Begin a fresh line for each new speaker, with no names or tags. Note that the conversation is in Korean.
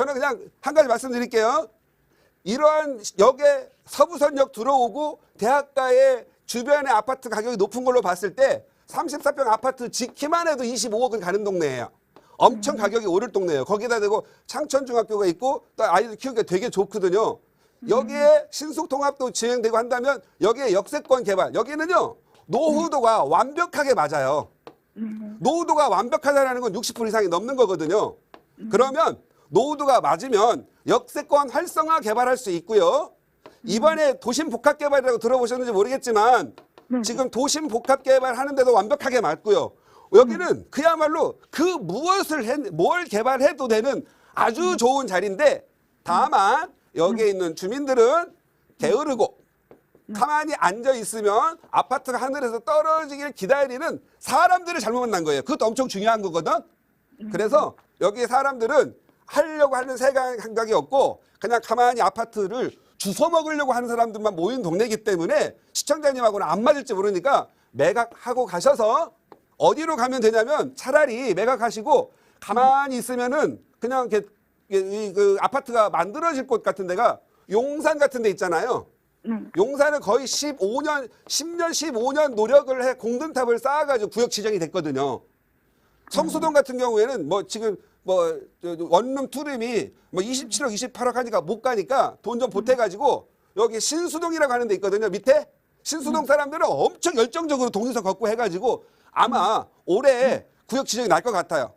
저는 그냥 한 가지 말씀드릴게요. 이러한 역에 서부선역 들어오고 대학가의 주변의 아파트 가격이 높은 걸로 봤을 때 34평 아파트 짓기만 해도 25억은 가는 동네예요. 엄청 가격이 오를 동네예요. 거기다 대고 창천중학교가 있고 또 아이들 키우기가 되게 좋거든요. 여기에 신속통합도 진행되고 한다면 여기에 역세권 개발 여기는요 노후도가 완벽하게 맞아요. 노후도가 완벽하다라는 건 60% 이상이 넘는 거거든요. 그러면 노후도가 맞으면 역세권 활성화 개발할 수 있고요. 이번에 도심 복합 개발이라고 들어보셨는지 모르겠지만
네.
지금 도심 복합 개발 하는데도 완벽하게 맞고요. 여기는 그야말로 그 무엇을 해, 뭘 개발해도 되는 아주 좋은 자리인데 다만 여기에 있는 주민들은 게으르고 가만히 앉아 있으면 아파트가 하늘에서 떨어지길 기다리는 사람들을 잘못 만난 거예요. 그것도 엄청 중요한 거거든. 그래서 여기 사람들은 하려고 하는 생각이 없고 그냥 가만히 아파트를 주워 먹으려고 하는 사람들만 모인 동네이기 때문에 시청자님하고는 안 맞을지 모르니까 매각하고 가셔서 어디로 가면 되냐면 차라리 매각하시고 가만히 있으면은 그냥 이렇게 이- 그 아파트가 만들어질 곳 같은 데가 용산 같은 데 있잖아요.
네.
용산은 거의 15년, 10년, 15년 노력을 해 공든탑을 쌓아가지고 구역 지정이 됐거든요. 성수동 같은 경우에는 뭐 지금 뭐 원룸 투룸이 뭐 27억, 28억 하니까 못 가니까 돈 좀 보태가지고 여기 신수동이라고 하는 데 있거든요. 밑에 신수동 사람들은 엄청 열정적으로 동의서 걷고 해가지고 아마 올해 구역 지정이 날 것 같아요.